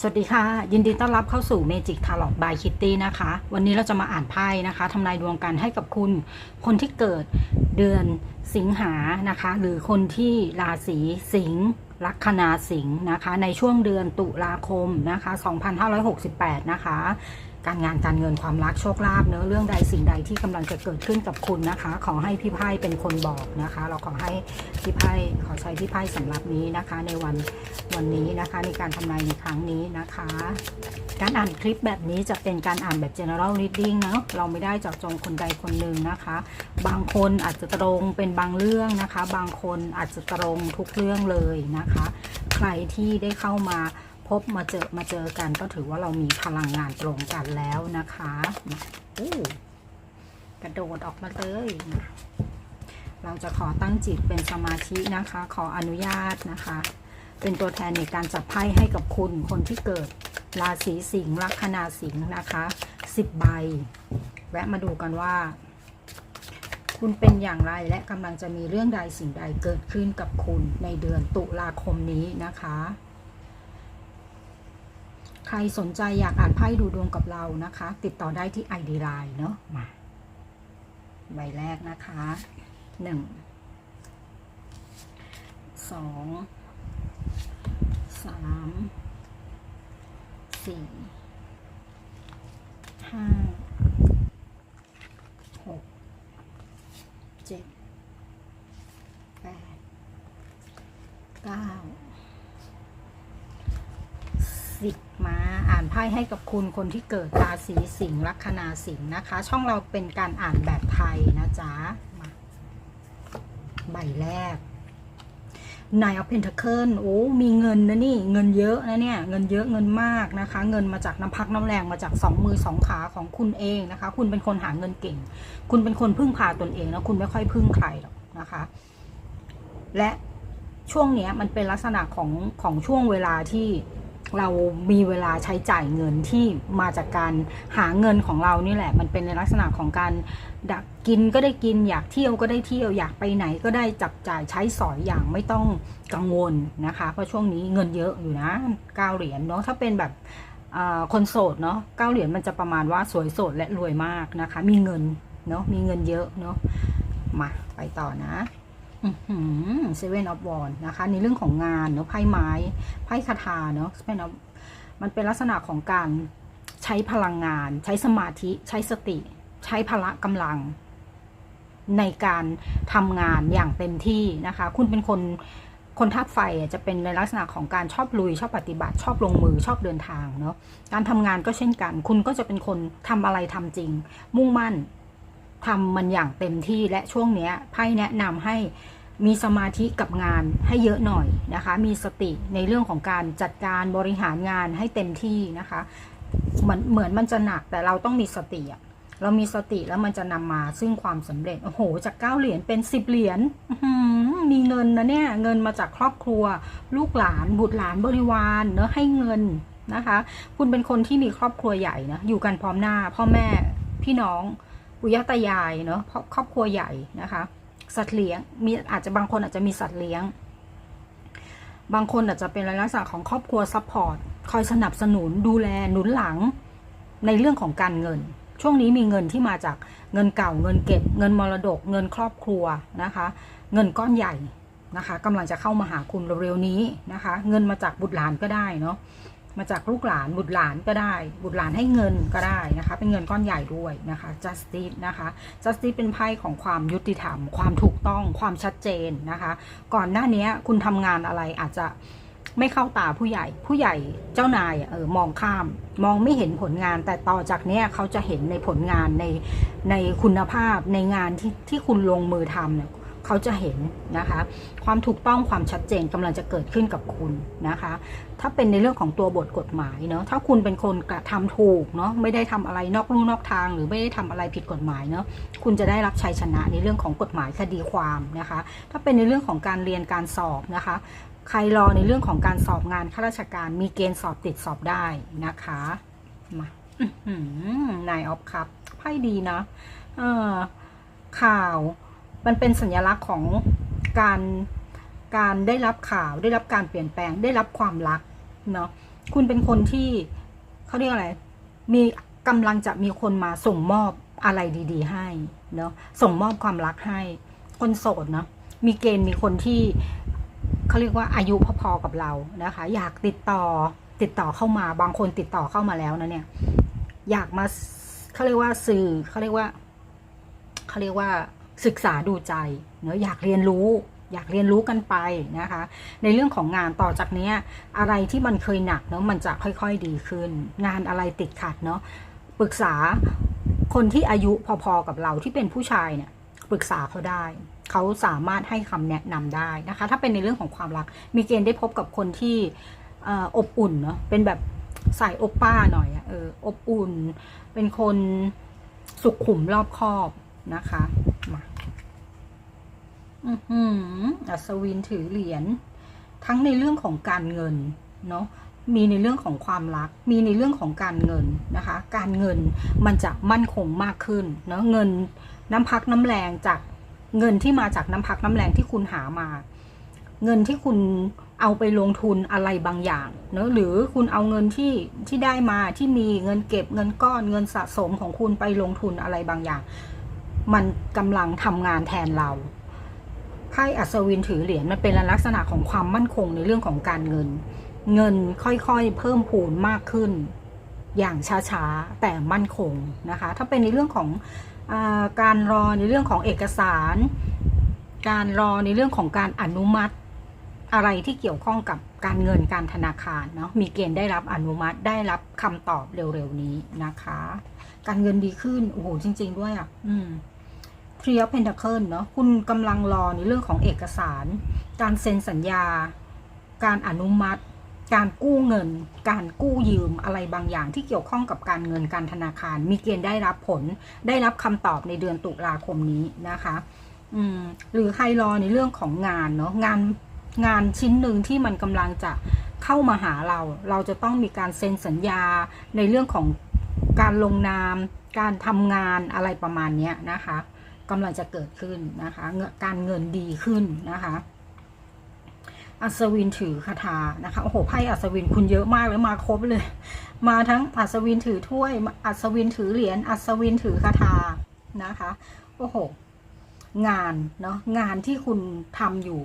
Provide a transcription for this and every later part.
สวัสดีค่ะ ยินดีต้อนรับเข้าสู่ Magic Tarot by Kitty นะคะ วันนี้เราจะมาอ่านไพ่นะคะทำนายดวงกันให้กับคุณ คนที่เกิดเดือนสิงหานะคะ หรือคนที่ราศีสิงห์ลัคนาสิงห์นะคะ ในช่วงเดือนตุลาคมนะคะ 2568 นะคะ การงานการเงินความรักโชคลาภเนื้อเรื่องใดสิ่งใดที่กำลังจะเกิดขึ้นกับคุณนะคะ ขอให้พี่ไพ่เป็นคนบอกนะคะ เราขอให้พี่ไพ่ขอใช้พี่ไพ่สำหรับนี้นะคะ ในวันวันนี้นะคะในการทำนายในครั้งนี้นะคะ การอ่านคลิปแบบนี้จะเป็นการอ่านแบบ general reading เนะเราไม่ได้เจาะจงคนใดคนหนึ่งนะคะ บางคนอาจจะตรงเป็นบางเรื่องนะคะ บางคนอาจจะตรงทุกเรื่องเลยนะคะ ใครที่ได้เข้ามา พบมาเจอมาเจอกันก็ถือว่าเรามีพลังงานตรงกันแล้วนะคะอู้กระโดดออกมาเลยเราจะขอตั้งจิตเป็นสมาธินะคะ ขออนุญาตนะคะ เป็นตัวแทนในการจับไพ่ให้กับคุณ คนที่เกิดราศีสิงห์ลัคนาสิงห์นะคะสิบใบ แวะมาดูกันว่า คุณเป็นอย่างไรและกำลังจะมีเรื่องใดสิ่งใดเกิดขึ้นกับคุณในเดือนตุลาคมนี้นะคะ ใครสนใจอยากอ่านไพ่ดูดวงกับเรานะคะ ติดต่อได้ที่ ID Line เนาะมาใบแรกนะคะหนึ่งสองสามสี่ห้าหกเจ็ดแปดเก้าสิบมา อ่านไพ่ให้กับคุณคนที่เกิดราศีสิงห์ลัคนาสิงห์นะคะ ช่องเราเป็นการอ่านแบบไทยนะจ๊ะมาใบแรกนายเอาเพนทเคิลโอ้มีเงินนะนี่เงินเยอะนะเนี่ยเงินเยอะเงินมากนะคะ เงินมาจากน้ำพักน้ำแรงมาจากสองมือสองขาของคุณเองนะคะ คุณเป็นคนหาเงินเก่ง คุณเป็นคนพึ่งพาตนเองนะคุณไม่ค่อยพึ่งใครหรอกนะคะ และช่วงเนี้ยมันเป็นลักษณะของของช่วงเวลาที่ เรามีเวลาใช้จ่ายเงินที่มาจากการหาเงินของเรานี่แหละ มันเป็นในลักษณะของการดักกินก็ได้กิน อยากเที่ยวก็ได้เที่ยวอยากไปไหนก็ได้จับจ่ายใช้สอยอย่างไม่ต้องกังวลนะคะ เพราะช่วงนี้เงินเยอะอยู่นะเก้าเหรียญเนาะถ้าเป็นแบบคนโสดเนาะเก้าเหรียญมันจะประมาณว่าสวยโสดและรวยมากนะคะ มีเงินเนาะมีเงินเยอะเนาะมาไปต่อนะ เซเว่นออฟวอนนะคะ ในเรื่องของงานเนาะไพ่ไม้ไพ่คาถาเนาะเป็นมันเป็นลักษณะของการใช้พลังงาน ใช้สมาธิ ใช้สติ ใช้พละกำลัง ในการทำงานอย่างเต็มที่นะคะ คุณเป็นคนคนธาตุไฟอะจะเป็นในลักษณะของการชอบลุย ชอบปฏิบัติชอบลงมือชอบเดินทางเนาะการทำงานก็เช่นกัน คุณก็จะเป็นคนทำอะไรทำจริง มุ่งมั่น ทำมันอย่างเต็มที่และช่วงเนี้ยไพ่แนะนำให้มีสมาธิกับงานให้เยอะหน่อยนะคะ มีสติในเรื่องของการจัดการบริหารงานให้เต็มที่นะคะเหมือนเหมือนมันจะหนักแต่เราต้องมีสติอะเรามีสติแล้วมันจะนำมาซึ่งความสำเร็จ โอ้โห จากเก้าเหรียญเป็นสิบเหรียญมีเงินนะเนี่ย เงินมาจากครอบครัว ลูกหลาน บุตรหลานบริวารเนอะให้เงินนะคะ คุณเป็นคนที่มีครอบครัวใหญ่นะ อยู่กันพร้อมหน้า พ่อแม่พี่น้อง ปุยตายายเนาะครอบครัวใหญ่นะคะ สัตว์เลี้ยงมีอาจจะบางคนอาจจะมีสัตว์เลี้ยง บางคนอาจจะเป็นลักษณะของครอบครัวซัพพอร์ตคอยสนับสนุนดูแลหนุนหลังในเรื่องของการเงิน ช่วงนี้มีเงินที่มาจากเงินเก่าเงินเก็บ เงินมรดก เงินครอบครัวนะคะ เงินก้อนใหญ่นะคะกำลังจะเข้ามาหาคุณเร็วๆนี้นะคะ เงินมาจากบุตรหลานก็ได้เนาะ มาจากลูกหลานบุตรหลานก็ได้ บุตรหลานให้เงินก็ได้นะคะ เป็นเงินก้อนใหญ่ด้วยนะคะ justice นะคะ justice เป็นไพ่ของความยุติธรรม ความถูกต้องความชัดเจนนะคะ ก่อนหน้านี้คุณทำงานอะไรอาจจะไม่เข้าตาผู้ใหญ่ ผู้ใหญ่เจ้านายเออมองข้าม มองไม่เห็นผลงาน แต่ต่อจากเนี้ยเขาจะเห็นในผลงานในในคุณภาพในงานที่ที่คุณลงมือทำเนี่ย เขาจะเห็นนะคะ ความถูกต้องความชัดเจนกำลังจะเกิดขึ้นกับคุณนะคะ ถ้าเป็นในเรื่องของตัวบทกฎหมายเนาะถ้าคุณเป็นคนกระทำถูกเนาะไม่ได้ทำอะไรนอกลู่นอกทาง หรือไม่ได้ทำอะไรผิดกฎหมายเนาะคุณจะได้รับชัยชนะในเรื่องของกฎหมายคดีความนะคะ ถ้าเป็นในเรื่องของการเรียนการสอบนะคะ ใครรอในเรื่องของการสอบงานข้าราชการมีเกณฑ์สอบติดสอบได้นะคะมานายออฟครับไพ่ดีนะเออข่าว มันเป็นสัญลักษณ์ของการการได้รับข่าวได้รับการเปลี่ยนแปลงได้รับความรักเนาะคุณเป็นคนที่เขาเรียกอะไร มีกำลังจะมีคนมาส่งมอบอะไรดี ๆ ให้เนาะส่งมอบความรักให้ คนโสดเนาะมีเกณฑ์มีคนที่เขาเรียกว่าอายุพอๆกับเรานะคะ อยากติดต่อติดต่อเข้ามาบางคนติดต่อเข้ามาแล้วนะเนี่ย อยากมาเขาเรียกว่าสื่อเขาเรียกว่าเขาเรียกว่า ศึกษาดูใจเนาะอยากเรียนรู้ อยากเรียนรู้กันไปนะคะ ในเรื่องของงานต่อจากนี้อะไรที่มันเคยหนักเนาะมันจะค่อยๆดีขึ้น งานอะไรติดขัดเนาะปรึกษาคนที่อายุพอๆกับเราที่เป็นผู้ชายเนี่ยปรึกษาเขาได้เขาสามารถให้คำแนะนำได้นะคะ ถ้าเป็นในเรื่องของความรัก มีเกณฑ์ได้พบกับคนที่ออบอุ่นเนาะเป็นแบบใสายอบป้าหน่อยอะเอออบอุ่น เป็นคนสุขุมรอบคอบนะคะ อืมอัศวินถือเหรียญทั้งในเรื่องของการเงินเนาะมีในเรื่องของความรัก มีในเรื่องของการเงินนะคะ การเงินมันจะมั่นคงมากขึ้นเนาะเงินน้ำพักน้ำแรงจากเงินที่มาจากน้ำพักน้ำแรงที่คุณหามา เงินที่คุณเอาไปลงทุนอะไรบางอย่างเนอะหรือคุณเอาเงินที่ที่ได้มาที่มีเงินเก็บเงินก้อนเงินสะสมของคุณไปลงทุนอะไรบางอย่าง มันกำลังทำงานแทนเรา ไพ่อัศวินถือเหรียญมันเป็นลักษณะของความมั่นคงในเรื่องของการเงิน เงินค่อยๆ เพิ่มพูนมากขึ้น อย่างช้าๆ แต่มั่นคงนะคะ ถ้าเป็นในเรื่องของอาการรอในเรื่องของเอกสาร การรอในเรื่องของการอนุมัติอะไรที่เกี่ยวข้องกับการเงินการธนาคารเนาะมีเกณฑ์ได้รับอนุมัติได้รับคำตอบเร็วๆนี้นะคะ การเงินดีขึ้นโอ้โหจริง ๆ ด้วยอะ อืม ทรีออฟเพนทาเคิลเนาะคุณกำลังรอในเรื่องของเอกสาร การเซ็นสัญญา การอนุมัติ การกู้เงิน การกู้ยืมอะไรบางอย่างที่เกี่ยวข้องกับการเงินการธนาคาร มีเกณฑ์ได้รับผล ได้รับคำตอบในเดือนตุลาคมนี้นะคะหรือใครรอในเรื่องของงานเนาะงานงานชิ้นหนึ่งที่มันกำลังจะเข้ามาหาเรา เราจะต้องมีการเซ็นสัญญาในเรื่องของการลงนาม การทำงานอะไรประมาณนี้นะคะ กำลังจะเกิดขึ้นนะคะเงินการเงินดีขึ้นนะคะอัศวินถือคาถานะคะโอ้โหไพ่อัศวินคุณเยอะมากเลยมาครบเลย มาทั้งอัศวินถือถ้วย อัศวินถือเหรียญอัศวินถือคาถานะคะโอ้โหงานเนาะงานที่คุณทำอยู่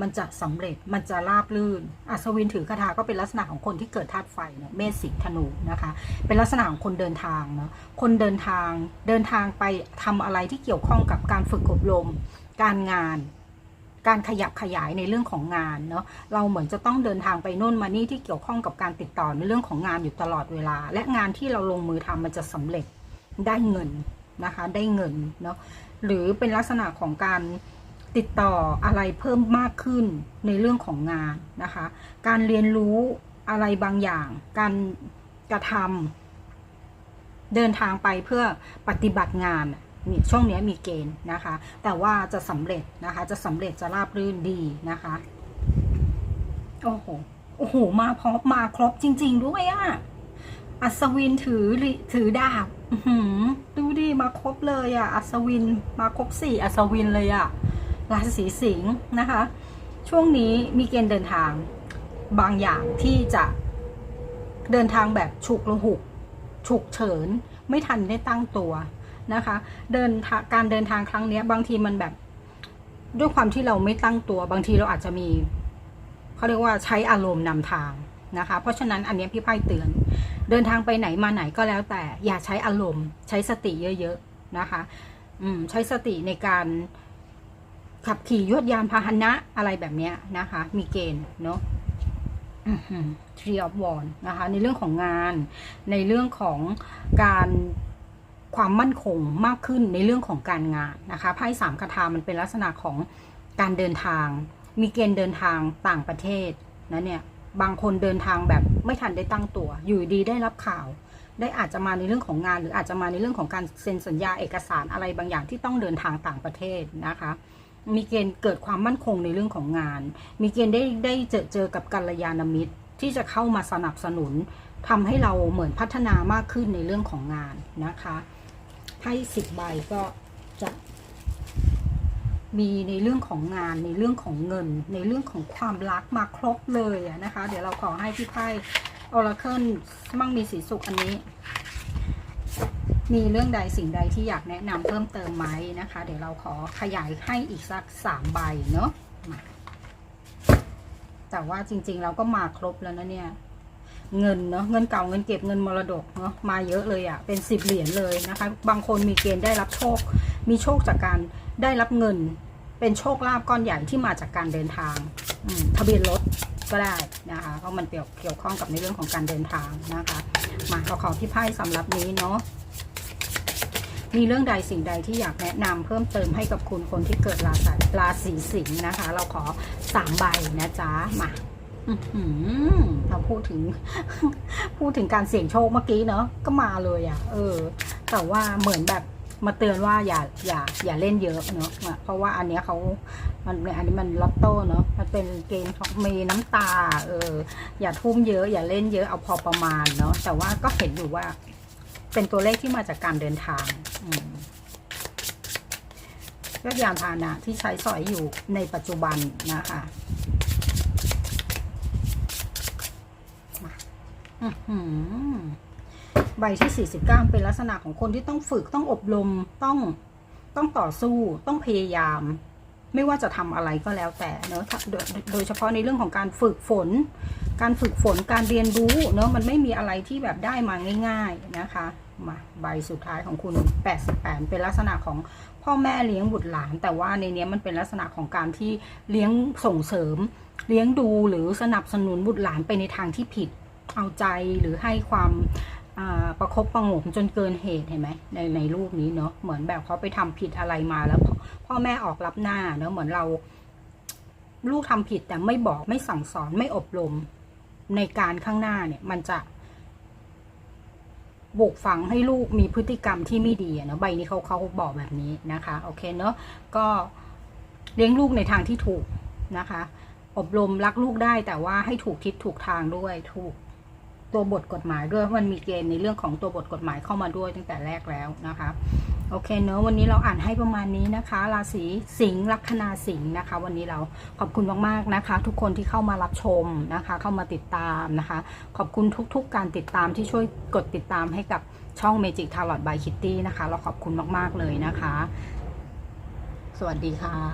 มันจะสำเร็จมันจะราบลื่น อัศวินถือคาถาก็เป็นลักษณะของคนที่เกิดธาตุไฟเนาะเมษสิงธนูนะคะ เป็นลักษณะของคนเดินทางเนาะคนเดินทางเดินทางไปทำอะไรที่เกี่ยวข้องกับการฝึกอบรม การงาน การขยับขยายในเรื่องของงานเนาะเราเหมือนจะต้องเดินทางไปโน่นมานี่ที่เกี่ยวข้องกับการติดต่อในเรื่องของงานอยู่ตลอดเวลา และงานที่เราลงมือทำมันจะสำเร็จได้เงินนะคะได้เงินเนาะหรือเป็นลักษณะของการ ติดต่ออะไรเพิ่มมากขึ้นในเรื่องของงานนะคะ การเรียนรู้อะไรบางอย่าง การกระทำเดินทางไปเพื่อปฏิบัติงานนี่ช่วงนี้มีเกณฑ์นะคะ แต่ว่าจะสำเร็จนะคะ จะสำเร็จจะราบรื่นดีนะคะ โอ้โห โอ้โห มาพร้อมมาครบจริง ๆ ด้วยอะอัศวินถือถือดาบดูดิ มาครบเลยอะอัศวิน มาครบสี่อัศวินเลยอะ ราศีสิงห์นะคะ ช่วงนี้มีเกณฑ์เดินทางบางอย่างที่จะเดินทางแบบฉุกละหุกฉุกเฉิน ไม่ทันได้ตั้งตัวนะคะ เดินทางการเดินทางครั้งนี้บางทีมันแบบด้วยความที่เราไม่ตั้งตัว บางทีเราอาจจะมีเขาเรียกว่าใช้อารมณ์นำทางนะคะ เพราะฉะนั้นอันนี้พี่ไพ่เตือน เดินทางไปไหนมาไหนก็แล้วแต่อย่าใช้อารมณ์ ใช้สติเยอะๆนะคะ อืมใช้สติในการ ขับขี่ยวดยานพาหนะอะไรแบบนี้นะคะ มีเกณฑ์เนาะทรีออฟวอนนะคะ ในเรื่องของงาน ในเรื่องของการความมั่นคงมากขึ้นในเรื่องของการงานนะคะไพ่สามคาถามันเป็นลักษณะของการเดินทาง มีเกณฑ์เดินทางต่างประเทศนะเนี่ยบางคนเดินทางแบบไม่ทันได้ตั้งตัว อยู่ดีได้รับข่าว ได้อาจจะมาในเรื่องของงาน หรืออาจจะมาในเรื่องของการเซ็นสัญญาเอกสารอะไรบางอย่างที่ต้องเดินทางต่างประเทศนะคะ มีเกณฑ์เกิดความมั่นคงในเรื่องของงาน มีเกณฑ์ได้ได้เจอเจอกับกัลยาณมิตรที่จะเข้ามาสนับสนุนทำให้เราเหมือนพัฒนามากขึ้นในเรื่องของงานนะคะไพ่สิบใบก็จะมีในเรื่องของงานในเรื่องของเงิน ในเรื่องของความรักมาครบเลยนะคะ เดี๋ยวเราขอให้พี่ไพ่อราเคิลมั่งมีสีสุขอันนี้ มีเรื่องใดสิ่งใดที่อยากแนะนำเพิ่มเติมไหมนะคะ เดี๋ยวเราขอขยายให้อีกสักสามใบเนาะแต่ว่าจริงๆเราก็มาครบแล้วนะเนี่ย เงินเนาะเงินเก่าเงินเก็บเงินมรดกเนาะมาเยอะเลยอะ่ะเป็นสิบเหรียญเลยนะคะ บางคนมีเกณฑ์ได้รับโชค มีโชคจากการได้รับเงิน เป็นโชคลาภก้อนใหญ่ที่มาจากการเดินทางทะเบียนรถก็ได้นะคะเพราะมันเกี่ยวเกี่ยวข้องกับในเรื่องของการเดินทางนะคะ มาขอของที่ไพ่สำหรับนี้เนาะ มีเรื่องใดสิ่งใดที่อยากแนะนำเพิ่มเติมให้กับคุณคนที่เกิดราศีราศีสิงห์นะคะ เราขอสามใบนะจ๊ะมาเราพูดถึง พูดถึงการเสี่ยงโชคเมื่อกี้เนาะก็มาเลยอะ่ะ เออ แต่ว่าเหมือนแบบมาเตือนว่าอย่าอย่าอย่าเล่นเยอะเนาะอะเพราะว่าอันเนี้ยเขามันอันนี้มันลอตโต้เนาะมันเป็นเกณฑ์ของมีน้ำตา เออ อย่าทุ่มเยอะ อย่าเล่นเยอะเอาพอประมาณเนาะแต่ว่าก็เห็นอยู่ว่า เป็นตัวเลขที่มาจากการเดินทางอืมก็ยานพาหนะที่ใช้สอยอยู่ในปัจจุบันนะคะอื้อหือใบที่ 49 เป็นลักษณะของคนที่ต้องฝึกต้องอบรมต้องต้องต่อสู้ต้องพยายาม ไม่ว่าจะทำอะไรก็แล้วแต่เนอะโดยเฉพาะในเรื่องของการฝึกฝน การฝึกฝนการเรียนรู้เนอะมันไม่มีอะไรที่แบบได้มาง่าย ๆนะคะ มาใบสุดท้ายของคุณ 88 เป็นลักษณะของพ่อแม่เลี้ยงบุตรหลาน แต่ว่าในนี้มันเป็นลักษณะของการที่เลี้ยงส่งเสริม เลี้ยงดูหรือสนับสนุนบุตรหลานไปในทางที่ผิดเอาใจหรือให้ความประคบประงมจนเกินเหตุเห็นไหมในในรูปนี้เนาะเหมือนแบบเขาไปทำผิดอะไรมาแล้วพพ่อแม่ออกรับหน้าเนาะเหมือนเรา ลูกทำผิดแต่ไม่บอกไม่สั่งสอนไม่อบรมในการข้างหน้าเนี่ย มันจะ บุกฝังให้ลูกมีพฤติกรรมที่ไม่ดีเนาะใบนี้เขาเขาบอกแบบนี้นะคะโอเคเนาะก็เลี้ยงลูกในทางที่ถูกนะคะ อบรมรักลูกได้แต่ว่าให้ถูกทิศถูกทางด้วยถูก ตัวบทกฎหมายด้วยเพราะมันมีเกณฑ์ในเรื่องของตัวบทกฎหมายเข้ามาด้วยตั้งแต่แรกแล้วนะคะโอเคเนอะวันนี้เราอ่านให้ประมาณนี้นะคะ ราศีสิงห์ลัคนาสิงห์นะคะ วันนี้เราขอบคุณมากๆนะคะ ทุกคนที่เข้ามารับชมนะคะ เข้ามาติดตามนะคะ ขอบคุณทุกๆ การติดตามที่ช่วยกดติดตามให้กับช่อง Magic Tarot by Kitty นะคะ เราขอบคุณมากๆเลยนะคะ สวัสดีค่ะ